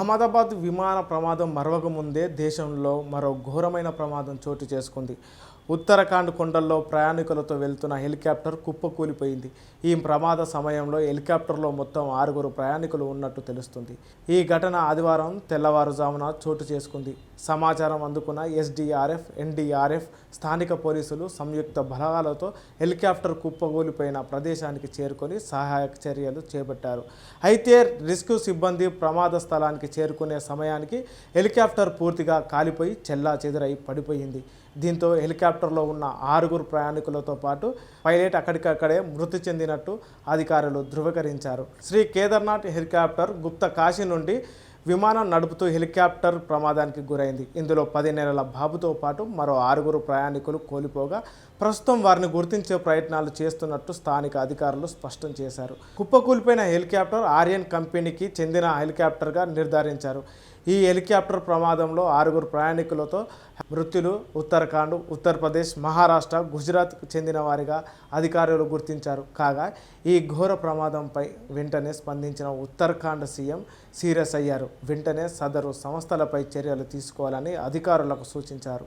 అహ్మదాబాద్ విమాన ప్రమాదం మరవక ముందే దేశంలో మరో ఘోరమైన ప్రమాదం చోటు చేసుకుంది. ఉత్తరాఖండ్ కొండల్లో ప్రయాణికులతో వెళ్తున్న హెలికాప్టర్ కుప్పకూలిపోయింది. ఈ ప్రమాద సమయంలో హెలికాప్టర్లో మొత్తం ఆరుగురు ప్రయాణికులు ఉన్నట్టు తెలుస్తుంది. ఈ ఘటన ఆదివారం తెల్లవారుజామున చోటు చేసుకుంది. సమాచారం అందుకున్న ఎస్డీఆర్ఎఫ్ ఎన్డీఆర్ఎఫ్ స్థానిక పోలీసులు సంయుక్త బలగాలతో హెలికాప్టర్ కుప్పకూలిపోయిన ప్రదేశానికి చేరుకొని సహాయక చర్యలు చేపట్టారు. అయితే రెస్క్యూ సిబ్బంది ప్రమాద స్థలానికి చేరుకునే సమయానికి హెలికాప్టర్ పూర్తిగా కాలిపోయి చెల్లా చెదురై పడిపోయింది. దీంతో హెలికాప్టర్లో ఉన్న ఆరుగురు ప్రయాణికులతో పాటు పైలట్ అక్కడికక్కడే మృతి చెందినట్టు అధికారులు ధృవీకరించారు. శ్రీ కేదార్నాథ్ హెలికాప్టర్ గుప్త కాశీ నుండి విమానం నడుపుతూ హెలికాప్టర్ ప్రమాదానికి గురైంది. ఇందులో పది నెలల బాబుతో పాటు మరో ఆరుగురు ప్రయాణికులు కోల్పోగా ప్రస్తుతం వారిని గుర్తించే ప్రయత్నాలు చేస్తున్నట్టు స్థానిక అధికారులు స్పష్టం చేశారు. కుప్పకూలిపోయిన హెలికాప్టర్ ఆర్యన్ కంపెనీకి చెందిన హెలికాప్టర్గా నిర్ధారించారు. ఈ హెలికాప్టర్ ప్రమాదంలో ఆరుగురు ప్రయాణికులతో మృత్యులు ఉత్తరాఖండ్ ఉత్తరప్రదేశ్ మహారాష్ట్ర గుజరాత్కు చెందిన వారిగా అధికారులు గుర్తించారు. కాగా ఈ ఘోర ప్రమాదంపై వెంటనే స్పందించిన ఉత్తరాఖండ్ సీఎం సీరియస్ అయ్యారు. వెంటనే సదరు సంస్థలపై చర్యలు తీసుకోవాలని అధికారులకు సూచించారు.